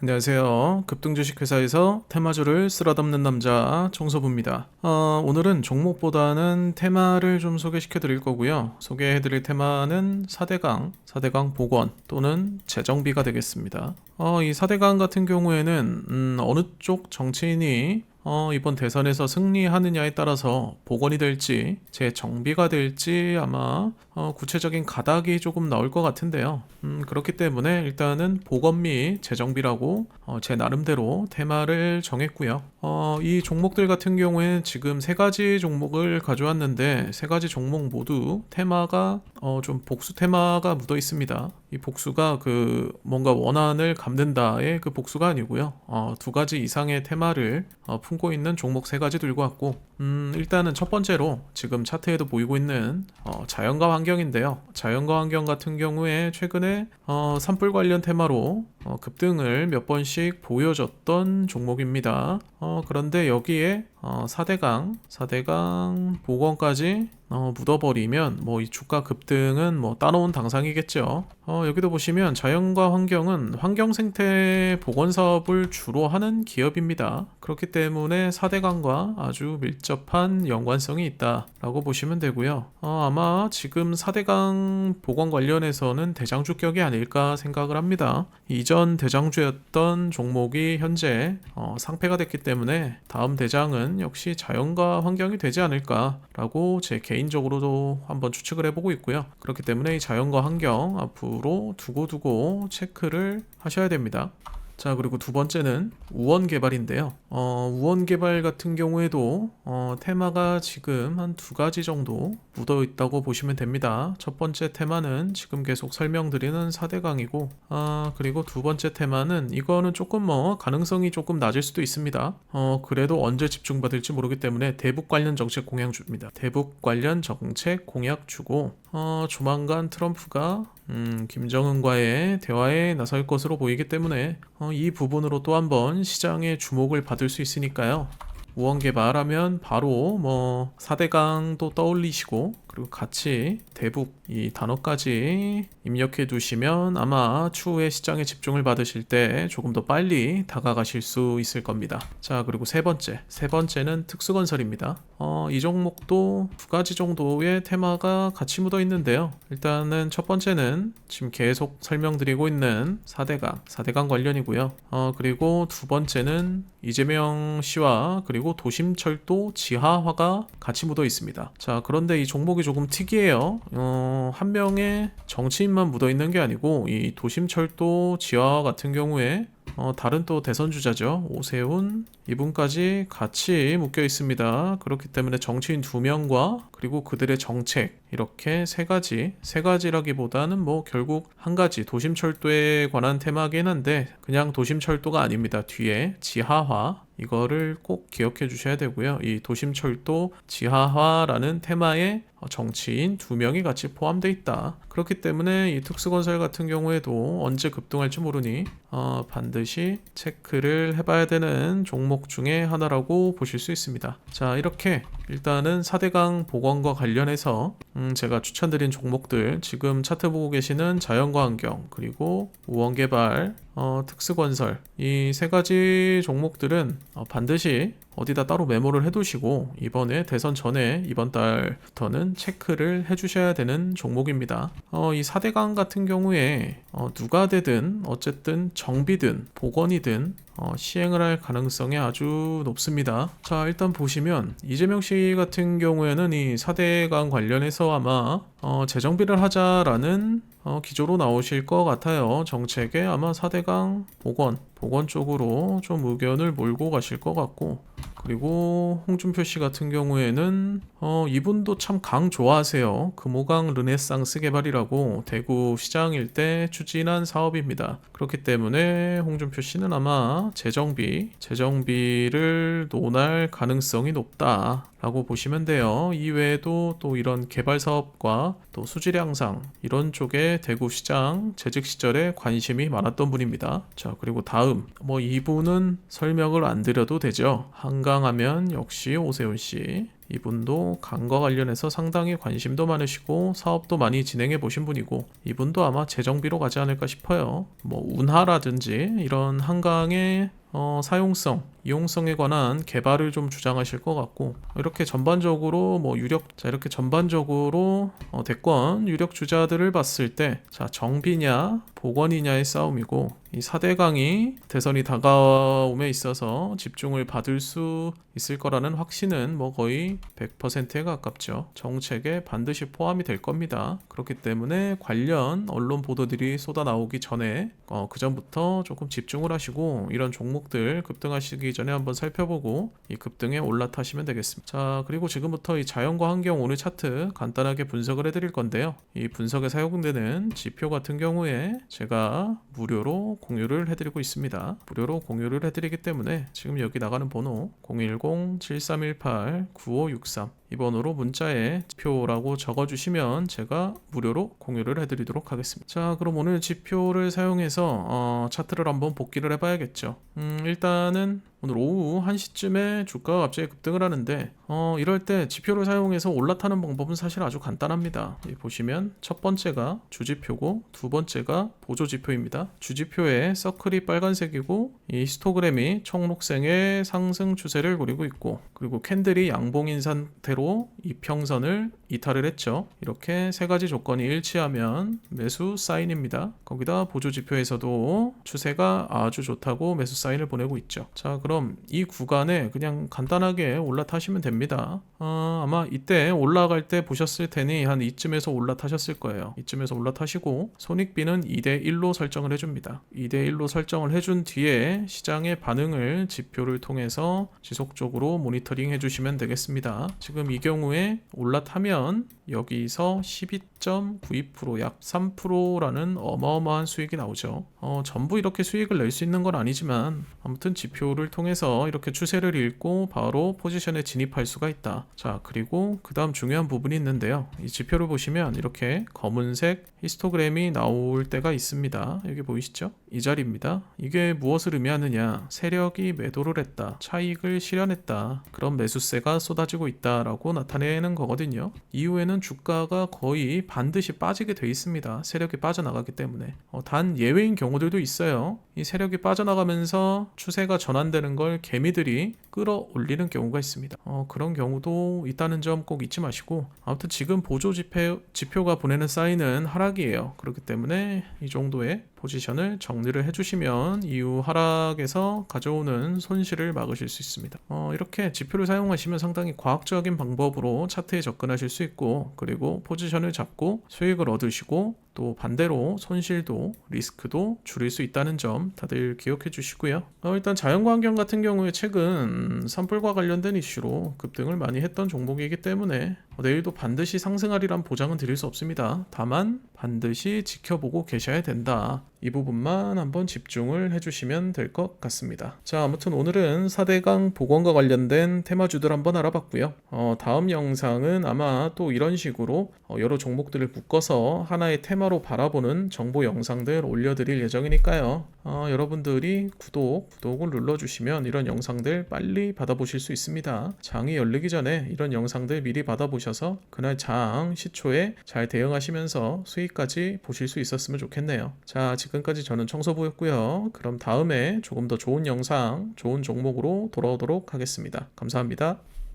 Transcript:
안녕하세요. 급등주식회사에서 테마주를 쓸어담는 남자 정서부입니다. 어, 오늘은 종목보다는 테마를 좀 소개시켜 드릴 거고요. 소개해 드릴 테마는 4대강, 4대강 복원 또는 재정비가 되겠습니다. 어, 이 4대강 같은 경우에는 음, 어느 쪽 정치인이 어, 이번 대선에서 승리하느냐에 따라서 복원이 될지 재정비가 될지 아마 어, 구체적인 가닥이 조금 나올 것 같은데요. 음, 그렇기 때문에 일단은 복원 및 재정비라고 어, 제 나름대로 테마를 정했고요. 어, 이 종목들 같은 경우에는 지금 세 가지 종목을 가져왔는데 세 가지 종목 모두 테마가 어, 좀 복수 테마가 묻어 있습니다. 이 복수가 그 뭔가 원한을 감는다의 그 복수가 아니고요. 어, 두 가지 이상의 테마를 어, 품고 있는 종목 세 가지 들고 왔고, 음, 일단은 첫 번째로 지금 차트에도 보이고 있는 어, 자연과 환경 인데요. 자연과 환경 같은 경우에 최근에 어, 산불 관련 테마로 어, 급등을 몇 번씩 보여줬던 종목입니다. 어, 그런데 여기에 어, 4대강, 4대강 복원까지 어, 묻어버리면 뭐 이 주가 급등은 뭐 따놓은 당상이겠죠. 어, 여기도 보시면 자연과 환경은 환경 생태 복원 사업을 주로 하는 기업입니다. 그렇기 때문에 4대강과 아주 밀접한 연관성이 있다라고 보시면 되고요. 어, 아마 지금 4대강 복원 관련해서는 대장주격이 아닐까 생각을 합니다. 이전 대장주였던 종목이 현재 어, 상패가 됐기 때문에 다음 대장은 역시 자연과 환경이 되지 않을까라고 제 개인적으로도 한번 추측을 해보고 있고요. 그렇기 때문에 이 자연과 환경 앞으로 두고두고 체크를 하셔야 됩니다. 자 그리고 두 번째는 우원 개발인데요. 어, 우원 개발 같은 경우에도 어, 테마가 지금 한 두 가지 정도 묻어 있다고 보시면 됩니다. 첫 번째 테마는 지금 계속 설명드리는 4대강이고, 아, 그리고 두 번째 테마는 이거는 조금 뭐 가능성이 조금 낮을 수도 있습니다. 어, 그래도 언제 집중받을지 모르기 때문에 대북 관련 정책 공약주입니다. 대북 관련 정책 공약 주고, 어, 조만간 트럼프가 음, 김정은과의 대화에 나설 것으로 보이기 때문에 어, 이 부분으로 또 한번 시장의 주목을 받을 수 있으니까요. 우원 개발하면 바로 뭐 4대강도 떠올리시고 그리고 같이 대북 이 단어까지 입력해 두시면 아마 추후에 시장에 집중을 받으실 때 조금 더 빨리 다가가실 수 있을 겁니다. 자, 그리고 세 번째. 세 번째는 특수건설입니다. 어, 이 종목도 두 가지 정도의 테마가 같이 묻어 있는데요. 일단은 첫 번째는 지금 계속 설명드리고 있는 4대강, 4대강 관련이고요. 어, 그리고 두 번째는 이재명 씨와 그리고 도심철도 지하화가 같이 묻어 있습니다. 자, 그런데 이 종목이 조금 특이해요. 어, 한 명의 정치인만 묻어 있는 게 아니고 이 도심철도 지하 같은 경우에 어, 다른 또 대선 주자죠. 오세훈 이분까지 같이 묶여 있습니다. 그렇기 때문에 정치인 두 명과 그리고 그들의 정책 이렇게 세 가지 세 가지라기보다는 뭐 결국 한 가지 도심철도에 관한 테마긴 한데 그냥 도심철도가 아닙니다. 뒤에 지하화 이거를 꼭 기억해 주셔야 되고요. 이 도심철도 지하화라는 테마에 정치인 두 명이 같이 포함되어 있다. 그렇기 때문에 이 특수건설 같은 경우에도 언제 급등할지 모르니 어, 반드시 체크를 해봐야 되는 종목 중에 하나라고 보실 수 있습니다. 자 이렇게 일단은 4대강 복원과 관련해서 음, 제가 추천드린 종목들 지금 차트 보고 계시는 자연과 환경 그리고 우원개발 어, 특수건설 이 세 가지 종목들은 어, 반드시 어디다 따로 메모를 해두시고 이번에 대선 전에 이번 달부터는 체크를 해주셔야 되는 종목입니다. 어, 이 4대강 같은 경우에 어, 누가 되든 어쨌든 정비든 복원이든 어, 시행을 할 가능성이 아주 높습니다. 자, 일단 보시면 이재명 씨 같은 경우에는 이 4대강 관련해서 아마 어, 재정비를 하자라는 어, 기조로 나오실 것 같아요. 정책에 아마 4대강 복원, 복원 쪽으로 좀 의견을 몰고 가실 것 같고 그리고 홍준표 씨 같은 경우에는 어, 이분도 참 강 좋아하세요. 금호강 르네상스 개발이라고 대구 시장일 때 추진한 사업입니다. 그렇기 때문에 홍준표 씨는 아마 재정비, 재정비를 논할 가능성이 높다. 라고 보시면 돼요. 이외에도 또 이런 개발 사업과 또 수질 향상 이런 쪽에 대구 시장 재직 시절에 관심이 많았던 분입니다. 자, 그리고 다음 뭐 이분은 설명을 안 드려도 되죠. 한강하면 역시 오세훈 씨. 이분도 강과 관련해서 상당히 관심도 많으시고 사업도 많이 진행해 보신 분이고 이분도 아마 재정비로 가지 않을까 싶어요. 뭐 운하라든지 이런 한강의 어, 사용성, 이용성에 관한 개발을 좀 주장하실 것 같고 이렇게 전반적으로 뭐 유력 자 이렇게 전반적으로 어, 대권 유력 주자들을 봤을 때 자 정비냐 복원이냐의 싸움이고 이 4대강이 대선이 다가옴에 있어서 집중을 받을 수 있을 거라는 확신은 뭐 거의 100%에 가깝죠. 정책에 반드시 포함이 될 겁니다. 그렇기 때문에 관련 언론 보도들이 쏟아 나오기 전에 어, 그 전부터 조금 집중을 하시고 이런 종목들 급등하시기 전에 한번 살펴보고 이 급등에 올라타시면 되겠습니다. 자 그리고 지금부터 이 자연과 환경 오늘 차트 간단하게 분석을 해드릴 건데요. 이 분석에 사용되는 지표 같은 경우에 제가 무료로 공유를 해드리고 있습니다. 무료로 공유를 해드리기 때문에 지금 여기 나가는 번호 010-7318-9563 이 번호로 문자에 지표라고 적어주시면 제가 무료로 공유를 해드리도록 하겠습니다. 자, 그럼 오늘 지표를 사용해서 어, 차트를 한번 복기를 해봐야겠죠. 음, 일단은 오늘 오후 1시쯤에 주가가 갑자기 급등을 하는데 어, 이럴 때 지표를 사용해서 올라타는 방법은 사실 아주 간단합니다. 이 보시면 첫 번째가 주지표고 두 번째가 보조지표입니다. 주지표에 서클이 빨간색이고 이 히스토그램이 청록색의 상승 추세를 그리고 있고 그리고 캔들이 양봉인 상태로 이평선을 이탈을 했죠. 이렇게 세 가지 조건이 일치하면 매수 사인입니다. 거기다 보조지표에서도 추세가 아주 좋다고 매수 사인을 보내고 있죠. 자, 그럼 이 구간에 그냥 간단하게 올라타시면 됩니다. 어, 아마 이때 올라갈 때 보셨을 테니 한 이쯤에서 올라타셨을 거예요. 이쯤에서 올라타시고 손익비는 2대 1로 설정을 해줍니다. 2대 1로 설정을 해준 뒤에 시장의 반응을 지표를 통해서 지속적으로 모니터링 해주시면 되겠습니다. 지금 이 경우에 올라타면 여기서 12.92%약 3%라는 어마어마한 수익이 나오죠. 어, 전부 이렇게 수익을 낼 수 있는 건 아니지만 아무튼 지표를 통해서 이렇게 추세를 읽고 바로 포지션에 진입할 수가 있다. 자, 그리고 그 다음 중요한 부분이 있는데요. 이 지표를 보시면 이렇게 검은색 히스토그램이 나올 때가 있습니다. 여기 보이시죠? 이 자리입니다. 이게 무엇을 의미하느냐? 세력이 매도를 했다. 차익을 실현했다. 그런 매수세가 쏟아지고 있다라고 나타내는 거거든요. 이후에는 주가가 거의 반드시 빠지게 돼 있습니다. 세력이 빠져나가기 때문에. 어, 단 예외인 경우들도 있어요. 이 세력이 빠져나가면서 추세가 전환되는 걸 개미들이 끌어올리는 경우가 있습니다. 어, 그런 경우도 있다는 점 꼭 잊지 마시고 아무튼 지금 보조 지표, 지표가 보내는 사인은 하락이에요. 그렇기 때문에 이 정도의 포지션을 정리를 해주시면 이후 하락에서 가져오는 손실을 막으실 수 있습니다. 어, 이렇게 지표를 사용하시면 상당히 과학적인 방법으로 차트에 접근하실 수 있고 그리고 포지션을 잡고 수익을 얻으시고 또 반대로 손실도 리스크도 줄일 수 있다는 점 다들 기억해 주시고요. 어, 일단 자연환경 같은 경우에 최근 산불과 관련된 이슈로 급등을 많이 했던 종목이기 때문에 어, 내일도 반드시 상승하리란 보장은 드릴 수 없습니다. 다만 반드시 지켜보고 계셔야 된다. 이 부분만 한번 집중을 해주시면 될 것 같습니다. 자, 아무튼 오늘은 4대강 복원과 관련된 테마주들 한번 알아봤고요. 어, 다음 영상은 아마 또 이런 식으로 어, 여러 종목들을 묶어서 하나의 테마로 바라보는 정보 영상들 올려드릴 예정이니까요. 어, 여러분들이 구독, 구독을 눌러주시면 이런 영상들 빨리 받아보실 수 있습니다. 장이 열리기 전에 이런 영상들 미리 받아보셔서 그날 장 시초에 잘 대응하시면서 수익까지 보실 수 있었으면 좋겠네요. 자, 지금까지 저는 청소부였고요. 그럼 다음에 조금 더 좋은 영상, 좋은 종목으로 돌아오도록 하겠습니다. 감사합니다.